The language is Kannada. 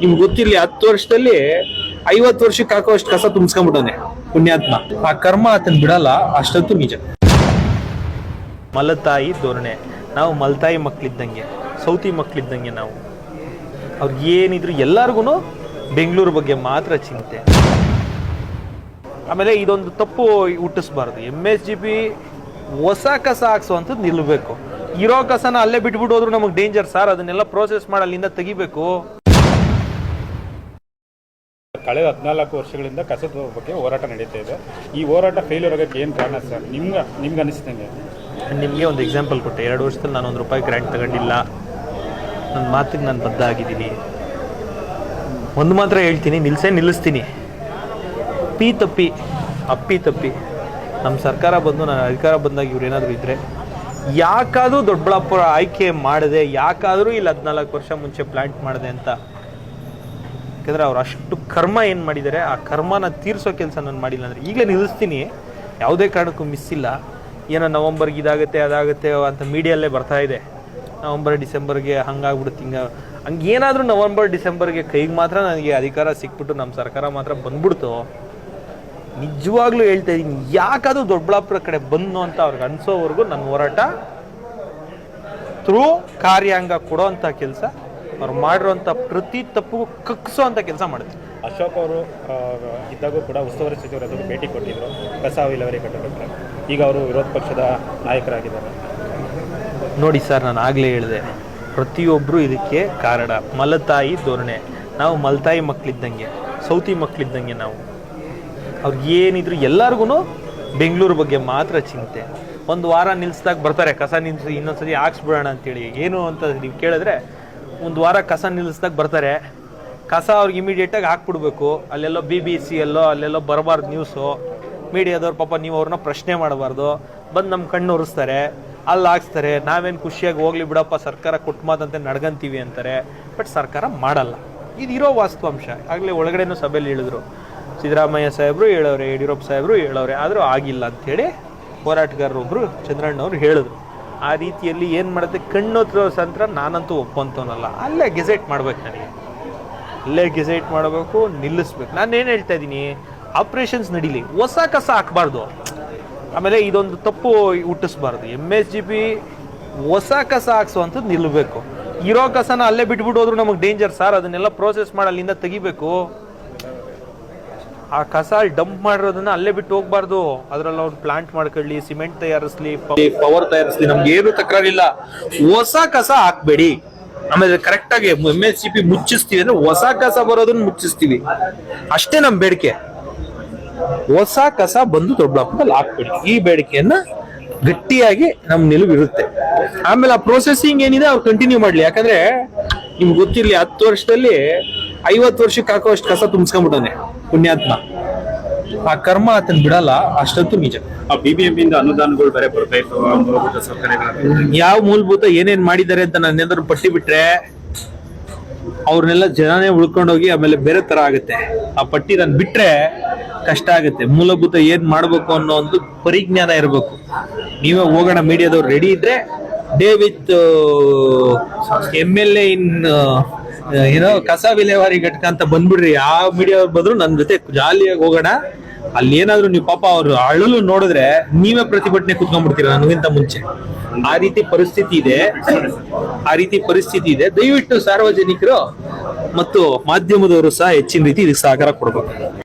ನಿಮ್ಗೆ ಗೊತ್ತಿರಲಿ, ಹತ್ತು ವರ್ಷದಲ್ಲಿ ಐವತ್ತು ವರ್ಷಕ್ಕೆ ಹಾಕೋಷ್ಟು ಕಸ ತುಂಬಿಸ್ಕೊಂಡ್ಬಿಟ್ಟವನೆ, ಪುಣ್ಯಾತ್ಮ. ಆ ಕರ್ಮ ಆತನ ಬಿಡಲ್ಲ, ಅಷ್ಟಂತೂ ನಿಜ. ಮಲತಾಯಿ ಧೋರಣೆ. ನಾವು ಮಲತಾಯಿ ಮಕ್ಳಿದ್ದಂಗೆ, ಸೌತಿ ಮಕ್ಳಿದ್ದಂಗೆ ನಾವು. ಅವ್ರಿಗೆ ಏನಿದ್ರು ಎಲ್ಲರಿಗೂ ಬೆಂಗಳೂರು ಬಗ್ಗೆ ಮಾತ್ರ ಚಿಂತೆ. ಆಮೇಲೆ ಇದೊಂದು ತಪ್ಪು ಹುಟ್ಟಿಸ್ಬಾರ್ದು. ಎಂ ಎಸ್ ಜಿ ಬಿ ಹೊಸ ಕಸ ಹಾಕ್ಸುವಂಥದ್ದು ನಿಲ್ಲಬೇಕು. ಇರೋ ಕಸನ ಅಲ್ಲೇ ಬಿಟ್ಬಿಟ್ಟು ಹೋದ್ರು ನಮಗೆ ಡೇಂಜರ್ ಸರ್ ಅದನ್ನೆಲ್ಲ ಪ್ರೋಸೆಸ್ ಮಾಡಿ ಅಲ್ಲಿಂದ ತೆಗಿಬೇಕು. ಕಳೆದ ಹದಿನಾಲ್ಕು ವರ್ಷಗಳಿಂದ ಕಸದ ಬಗ್ಗೆ ಹೋರಾಟ ನಡೀತಾ ಇದೆ. ಈ ಹೋರಾಟ ಫೇಲ್ಯೂರ್ ಆಗೋಕ್ಕೆ ಏನು ಕಾರಣ ಸರ್? ನಿಮ್ಗೆ ನಿಮ್ಗೆ ಅನಿಸ್ತಂಗೆ? ನಿಮಗೆ ಒಂದು ಎಕ್ಸಾಂಪಲ್ ಕೊಟ್ಟೆ. ಎರಡು ವರ್ಷದಲ್ಲಿ ನಾನು ಒಂದು ರೂಪಾಯಿ ಗ್ರ್ಯಾಂಟ್ ತಗೊಂಡಿಲ್ಲ. ನನ್ನ ಮಾತಿಗೆ ನಾನು ಬದ್ಧ ಆಗಿದ್ದೀನಿ ಒಂದು ಮಾತ್ರ ಹೇಳ್ತೀನಿ, ನಿಲ್ಸೇ ನಿಲ್ಲಿಸ್ತೀನಿ. ಪಿ ತಪ್ಪಿ, ಅಪ್ಪಿ ತಪ್ಪಿ. ನಮ್ಮ ಸರ್ಕಾರ ಬಂದು ನಾನು ಅಧಿಕಾರ ಬಂದಾಗ ಇವ್ರು ಏನಾದರೂ ಇದ್ದರೆ ಯಾಕಾದರೂ ದೊಡ್ಡಬಳ್ಳಾಪುರ ಆಯ್ಕೆ ಮಾಡಿದೆ, ಯಾಕಾದರೂ ಇಲ್ಲಿ ಹದಿನಾಲ್ಕು ವರ್ಷ ಮುಂಚೆ ಪ್ಲ್ಯಾಂಟ್ ಮಾಡಿದೆ ಅಂತ ಯಾಕಂದರೆ ಅವ್ರು ಅಷ್ಟು ಕರ್ಮ ಏನು ಮಾಡಿದ್ದಾರೆ ಆ ಕರ್ಮನ ತೀರಿಸೋ ಕೆಲಸ ನಾನು ಮಾಡಿಲ್ಲ ಅಂದರೆ ಈಗಲೇ ನಿಲ್ಲಿಸ್ತೀನಿ. ಯಾವುದೇ ಕಾರಣಕ್ಕೂ ಮಿಸ್ ಇಲ್ಲ. ಏನೋ ನವಂಬರ್ಗೆ ಇದಾಗುತ್ತೆ, ಅದಾಗುತ್ತೆ ಅಂತ ಮೀಡಿಯಲ್ಲೇ ಬರ್ತಾ ಇದೆ. ನವಂಬರ್, ಡಿಸೆಂಬರ್ಗೆ ಹಂಗಾಗ್ಬಿಡುತ್ತೆ, ಹಿಂಗೆ ಹಂಗೆ ಏನಾದರೂ ನವಂಬರ್, ಡಿಸೆಂಬರ್ಗೆ ಕೈಗೆ ಮಾತ್ರ ನನಗೆ ಅಧಿಕಾರ ಸಿಕ್ಬಿಟ್ಟು ನಮ್ಮ ಸರ್ಕಾರ ಮಾತ್ರ ಬಂದ್ಬಿಡ್ತು. ನಿಜವಾಗ್ಲೂ ಹೇಳ್ತಾ ಇದ್ದೀನಿ ಯಾಕಾದರೂ ದೊಡ್ಡಬಳ್ಳಾಪುರ ಕಡೆ ಬಂದು ಅಂತ ಅವ್ರಿಗೆ ಅನ್ಸೋವರೆಗೂ ನನ್ನ ಹೋರಾಟ ಥ್ರೂ ಕಾರ್ಯಾಂಗ ಕೊಡೋ ಅಂಥ ಕೆಲಸ. ಅವ್ರು ಮಾಡಿರೋಂಥ ಪ್ರತಿ ತಪ್ಪು ಕಕ್ಸೋ ಅಂತ ಕೆಲಸ ಮಾಡುತ್ತೆ ಅಶೋಕ್ ಅವರು ಇದ್ದಾಗೂ ಕೂಡ ಉಸ್ತುವಾರಿ ಸಚಿವರು ಅದಕ್ಕೆ ಭೇಟಿ ಕೊಟ್ಟಿದ್ರು. ಕಸ ವಿಲೇವಾರಿ ಕಟ್ಟಬೇಕು ಈಗ ಅವರು ವಿರೋಧ ಪಕ್ಷದ ನಾಯಕರಾಗಿದ್ದಾರೆ. ನೋಡಿ ಸರ್ ನಾನು ಆಗಲೇ ಹೇಳಿದೆ. ಪ್ರತಿಯೊಬ್ಬರು ಇದಕ್ಕೆ ಕಾರಣ. ಮಲತಾಯಿ ಧೋರಣೆ. ನಾವು ಮಲತಾಯಿ ಮಕ್ಕಳಿದ್ದಂಗೆ ಸೌತಿ ಮಕ್ಕಳಿದ್ದಂಗೆ ನಾವು. ಅವ್ರಿಗೆ ಏನಿದ್ರು ಎಲ್ಲರಿಗೂ ಬೆಂಗಳೂರು ಬಗ್ಗೆ ಮಾತ್ರ ಚಿಂತೆ. ಒಂದು ವಾರ ನಿಲ್ಲಿಸ್ದಾಗ ಬರ್ತಾರೆ ಕಸ ನಿಲ್ಲಿಸಿ ಇನ್ನೊಂದ್ಸರಿ ಹಾಕ್ಸ್ಬಿಡೋಣ ಅಂತೇಳಿ. ಏನು ಅಂತ ನೀವು ಕೇಳಿದ್ರೆ ಒಂದು ವಾರ ಕಸ ನಿಲ್ಲಿಸ್ದಾಗ ಬರ್ತಾರೆ. ಕಸ ಅವ್ರಿಗೆ ಇಮಿಡಿಯೇಟಾಗಿ ಹಾಕ್ಬಿಡ್ಬೇಕು. ಅಲ್ಲೆಲ್ಲೋ ಬಿ ಬಿ ಸಿ ಎಲ್ಲೋ ಅಲ್ಲೆಲ್ಲೋ ಬರಬಾರ್ದು ನ್ಯೂಸು ಮೀಡಿಯಾದವ್ರು ಪಾಪ ನೀವು ಅವ್ರನ್ನ ಪ್ರಶ್ನೆ ಮಾಡಬಾರ್ದು. ಬಂದು ನಮ್ಮ ಕಣ್ಣು ಒರೆಸ್ತಾರೆ. ಅಲ್ಲಿ ಹಾಕ್ಸ್ತಾರೆ. ನಾವೇನು ಖುಷಿಯಾಗಿ ಹೋಗ್ಲಿ ಬಿಡಪ್ಪ, ಸರ್ಕಾರ ಕೊಟ್ಟು ಮಾತಂತೆ ನಡ್ಗಂತೀವಿ ಅಂತಾರೆ. ಬಟ್ ಸರ್ಕಾರ ಮಾಡಲ್ಲ. ಇದು ಇರೋ ವಾಸ್ತವಾಂಶ. ಆಗಲೇ ಒಳಗಡೆನೂ ಸಭೆಯಲ್ಲಿ ಹೇಳಿದ್ರು. ಸಿದ್ದರಾಮಯ್ಯ ಸಾಹೇಬರು ಹೇಳವ್ರೆ ಯಡಿಯೂರಪ್ಪ ಸಾಹೇಬರು ಹೇಳವ್ರೆ ಆದರೂ ಆಗಿಲ್ಲ ಅಂಥೇಳಿ ಹೋರಾಟಗಾರರೊಬ್ಬರು ಚಂದ್ರಣ್ಣವ್ರು ಹೇಳಿದ್ರು. ಆ ರೀತಿಯಲ್ಲಿ ಏನು ಮಾಡುತ್ತೆ? ಕಣ್ಣು ಸಂತ್ರ ನಾನಂತೂ ಒಪ್ಪಂತವನಲ್ಲ ಅಲ್ಲೇ ಗೆಜೆಟ್ ಮಾಡ್ಬೇಕು ನನಗೆ. ಅಲ್ಲೇ ಗೆಜೆಟ್ ಮಾಡಬೇಕು, ನಿಲ್ಲಿಸ್ಬೇಕು. ನಾನು ಏನು ಹೇಳ್ತಾ ಇದ್ದೀನಿ? ಆಪ್ರೇಷನ್ಸ್ ನಡೀಲಿ. ಹೊಸ ಕಸ ಹಾಕಬಾರ್ದು. ಆಮೇಲೆ ಇದೊಂದು ತಪ್ಪು ಹುಟ್ಟಿಸ್ಬಾರ್ದು. ಎಂ ಎಸ್ ಜಿ ಪಿ ಹೊಸ ಕಸ ಹಾಕ್ಸುವಂಥದ್ದು ನಿಲ್ಲಬೇಕು. ಇರೋ ಕಸನ ಅಲ್ಲೇ ಬಿಟ್ಬಿಟ್ಟು ಹೋದ್ರು ನಮಗೆ ಡೇಂಜರ್ ಸರ್ ಅದನ್ನೆಲ್ಲ ಪ್ರೋಸೆಸ್ ಮಾಡಿ ಅಲ್ಲಿಂದ ತೆಗಿಬೇಕು. ಆ ಕಸ ಡಂಪ್ ಮಾಡಿರೋದನ್ನ ಅಲ್ಲೇ ಬಿಟ್ಟು ಹೋಗ್ಬಾರ್ದು. ಅದ್ರಲ್ಲಿ ಅವ್ರು ಪ್ಲಾಂಟ್ ಮಾಡ್ಕೊಳ್ಳಿ ಸಿಮೆಂಟ್ ತಯಾರಿಸ್ಲಿ ಪವರ್ ತಯಾರಿಸ್ಲಿ, ನಮ್ಗೆ ಏನು ತಕರಾರಿಲ್ಲ. ಹೊಸ ಕಸ ಹಾಕ್ಬೇಡಿ. ಆಮೇಲೆ ಕರೆಕ್ಟ್ ಆಗಿ ಎಂ ಎಸ್ ಸಿ ಪಿ ಮುಚ್ಚಿಸ್ತೀವಿ ಅಂದ್ರೆ ಹೊಸ ಕಸ ಬರೋದನ್ನ ಮುಚ್ಚಿಸ್ತೀವಿ. ಅಷ್ಟೇ ನಮ್ ಬೇಡಿಕೆ. ಹೊಸ ಕಸ ಬಂದು ದೊಡ್ಡಬಳ್ಳಾಪುರದಲ್ಲಿ ಹಾಕ್ಬೇಡಿ. ಈ ಬೇಡಿಕೆಯನ್ನ ಗಟ್ಟಿಯಾಗಿ ನಮ್ ನಿಲುವು ಇರುತ್ತೆ. ಆಮೇಲೆ ಆ ಪ್ರೊಸೆಸಿಂಗ್ ಏನಿದೆ, ಅವ್ರು ಕಂಟಿನ್ಯೂ ಮಾಡ್ಲಿ. ಯಾಕಂದ್ರೆ ನಿಮ್ಗೆ ಗೊತ್ತಿರ್ಲಿ, ಹತ್ತು ವರ್ಷದಲ್ಲಿ ಐವತ್ತು ವರ್ಷಕ್ಕೆ ಹಾಕೋ ಅಷ್ಟು ಕಸ ತುಂಬಿಸ್ಕೊಂಡ್ಬಿಟ್ಟವನೆ ಪುಣ್ಯಾತ್ಮ. ಆ ಕರ್ಮ ಆತನ್ ಬಿಡಲ್ಲ ಅಷ್ಟಂತೂ ನಿಜ. ಆ ಬಿ ಬಿ ಎಂ ಇಂದ ಅನುದಾನಗಳು ಬೇರೆ ಬರಬೇಕು ಮೂಲಭೂತ ಸೌಕರ್ಯಗಳ ಯಾವ ಮೂಲಭೂತ ಏನೇನ್ ಮಾಡಿದ್ದಾರೆ ಅಂತ ನನ್ನ ಏನಾದ್ರು ಪಟ್ಟಿ ಬಿಟ್ರೆ ಅವ್ರನ್ನೆಲ್ಲ ಜನನೇ ಉಳ್ಕೊಂಡೋಗಿ ಆಮೇಲೆ ಬೇರೆ ತರ ಆಗುತ್ತೆ. ಆ ಪಟ್ಟಿ ನಾನು ಬಿಟ್ರೆ ಕಷ್ಟ ಆಗುತ್ತೆ. ಮೂಲಭೂತ ಏನ್ ಮಾಡ್ಬೇಕು ಅನ್ನೋ ಒಂದು ಪರಿಜ್ಞಾನ ಇರಬೇಕು. ನೀವೇ ಹೋಗೋಣ ಮೀಡಿಯಾದವ್ರು ರೆಡಿ ಇದ್ರೆ day with M L A in ಏನೋ ಕಸ ವಿಲೇವಾರಿ ಘಟಕ ಅಂತ ಬಂದ್ಬಿಡ್ರಿ. ಆ ಮೀಡಿಯಾ ಬಂದ್ರು ನನ್ನ ಜೊತೆ ಜಾಲಿಯಾಗಿ ಹೋಗೋಣ. ಅಲ್ಲಿ ಏನಾದ್ರು ನೀವು ಪಾಪ ಅವ್ರು ಅಳಲು ನೋಡಿದ್ರೆ ನೀವೇ ಪ್ರತಿಭಟನೆ ಕುತ್ಕೊಂಡ್ಬಿಡ್ತೀರ ನನಗಿಂತ ಮುಂಚೆ. ಆ ರೀತಿ ಪರಿಸ್ಥಿತಿ ಇದೆ. ಆ ರೀತಿ ಪರಿಸ್ಥಿತಿ ಇದೆ. ದಯವಿಟ್ಟು ಸಾರ್ವಜನಿಕರು ಮತ್ತು ಮಾಧ್ಯಮದವರು ಸಹ ಹೆಚ್ಚಿನ ರೀತಿ ಇದಕ್ಕೆ ಸಹಕಾರ ಕೊಡ್ಬೇಕು.